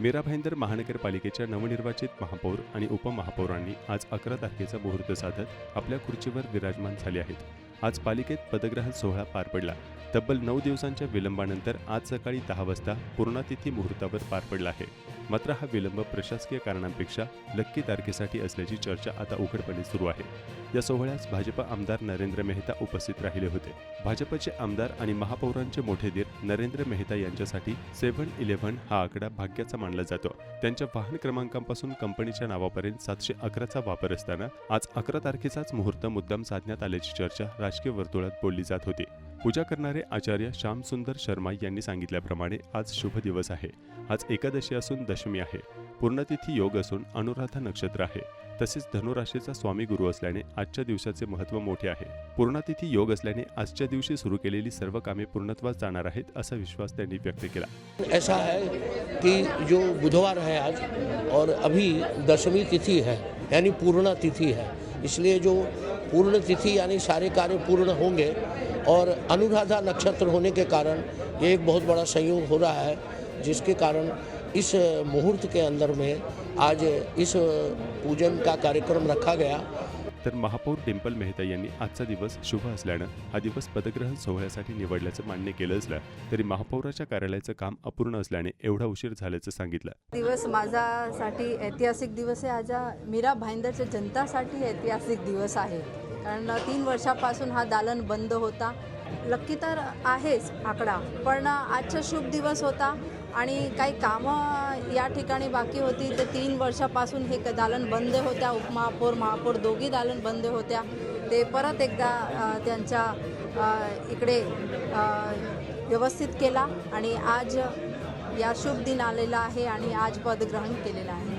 मीरा भाईंदर महानगरपालिकेच्या नवनिर्वाचित महापौर आणि उपमहापौरांनी आज अकरा तारखेचा मुहूर्त साधत आपल्या खुर्चीवर विराजमान झाले आहेत. आज पालिकेत पदग्रहण सोहळा पार पडला. तब्बल नऊ दिवसांच्या विलंबानंतर आज सकाळी दहा वाजता पूर्णातिथी मुहूर्तावर पार पडला आहे. मात्र हा विलंब प्रशासकीय कारणांपेक्षा लक्की तारखेसाठी असल्याची चर्चा आता उघडपणे सुरू आहे. या सोहळ्यास भाजप आमदार नरेंद्र मेहता उपस्थित राहिले होते. भाजपचे आमदार आणि महापौरांचे मोठे दीर नरेंद्र मेहता यांच्यासाठी सेव्हन इलेव्हन हा आकडा भाग्याचा मानला जातो. त्यांच्या वाहन क्रमांकापासून कंपनीच्या नावापर्यंत सातशे अकराचा वापर असताना आज अकरा तारखेचाच मुहूर्त मुद्दाम साधण्यात आल्याची चर्चा राजकीय वर्तुळात बोलली जात होती. पूजा करणारे आचार्य श्यामसुंदर शर्मा यांनी सांगितल्याप्रमाणे आज शुभ दिवस आहे. आज एकादशी असून दशमी आहे. पूर्णतिथी योग असून अनुराधा नक्षत्र आहे. तसेच धनुराशीचा स्वामी गुरु असल्याने आजच्या दिवसाचे महत्त्व मोठे आहे. पूर्णातिथी योग असल्याने आजच्या दिवशी सुरू केलेली सर्व कामे पूर्णत्वास जाणार आहेत असा विश्वास त्यांनी व्यक्त केला. ऐसा है कि जो बुधवार है आज और अभी दशमी तिथि है यानी पूर्णा तिथि है. इसलिए जो पूर्ण तिथि यानी सारे कार्य पूर्ण होंगे और अनुराधा नक्षत्र होने के कारण ये एक बहुत बड़ा संयोग हो रहा है, जिसके कारण इस मुहूर्त के अंदर में आज इस पूजन का कार्यक्रम रखा गया तर महापौर डिंपल मेहता यांनी आजचा दिवस शुभ असल्यानं हा दिवस पदग्रहण सोहळ्यासाठी निवडल्याचं मान्य केलं असलं तरी महापौराच्या कार्यालयाचं काम अपूर्ण असल्याने एवढा उशीर झाल्याचं सांगितलं. दिवस माझ्यासाठी ऐतिहासिक दिवस आहे. आज मीरा भाईंदरच्या जनतासाठी ऐतिहासिक दिवस आहे. कारण तीन वर्षापासून हा दालन बंद होता. लक्की तर आहेच आकडा पण आजचा शुभ दिवस होता. आणि काही कामं या ठिकाणी बाकी होती. तर तीन वर्षापासून हे क- दालन बंद होत्या. उपमहापौर महापौर दोघी दालन बंद होत्या. ते परत एकदा त्यांच्या इकडे व्यवस्थित केला आणि आज या शुभ दिन आलेला आहे आणि आज पदग्रहण केलेलं आहे.